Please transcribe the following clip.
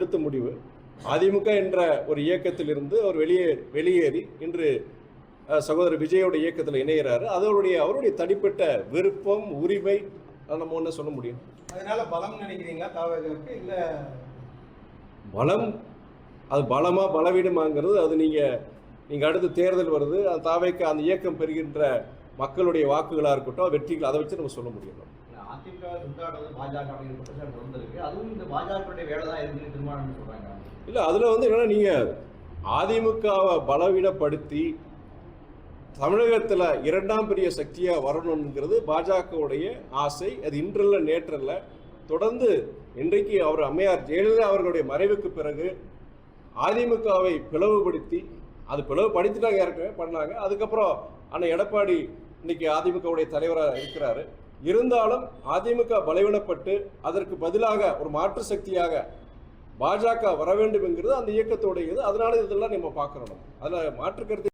எடுத்த முடிவு. அதிமுக என்ற ஒரு இயக்கத்திலிருந்து அவர் வெளியே வெளியேறி இன்று சகோதரர் விஜயோட இயக்கத்தில் இணைகிறாரு அதனுடைய அவருடைய தனிப்பட்ட விருப்பம் உரிமை அதை நம்ம ஒன்று சொல்ல முடியும். அதனால பலம் நினைக்கிறீங்களா தாவகருக்கு இல்ல பலம் அது பலமா பலவீனமாங்கிறது அது நீங்க நீங்க அடுத்து தேர்தல் வருது. அந்த தாவைக்கு அந்த இயக்கம் பெறுகின்ற மக்களுடைய வாக்குகளா இருக்கட்டும் வெற்றிகள் அதை வச்சு நம்ம சொல்ல முடியும். அதிமுக துண்டாடுறது பாஜக அப்படிங்கிற குற்றச்சாட்டு வந்திருக்கு அதுவும் இந்த பாஜகவுடைய வேலை தான் இருக்குன்னு தீர்மானம் சொல்றாங்க. இல்லை அதில் வந்து என்னன்னா நீங்கள் அதிமுகவை பலவீனப்படுத்தி தமிழகத்தில் இரண்டாம் பெரிய சக்தியாக வரணுங்கிறது பாஜகவுடைய ஆசை. அது இன்றல்ல நேற்றல்ல. தொடர்ந்து இன்றைக்கு அவர் அம்மையார் ஜெயலலிதா அவர்களுடைய மறைவுக்கு பிறகு அதிமுகவை பிளவுபடுத்தி அது பிளவுபடுத்திட்டாங்க ஏற்கனவே பண்ணாங்க. அதுக்கப்புறம் அண்ணன் எடப்பாடி இன்னைக்கு அதிமுகவுடைய தலைவராக இருக்கிறாரு. இருந்தாலும் அதிமுக பலவீனப்பட்டு அதற்கு பதிலாக ஒரு மாற்று சக்தியாக பாஜக வர வேண்டும் என்கிறது அந்த இயக்கத்தோடையது. அதனால இதெல்லாம் நம்ம பார்க்கணும் அதில் மாற்றுக்கருத்து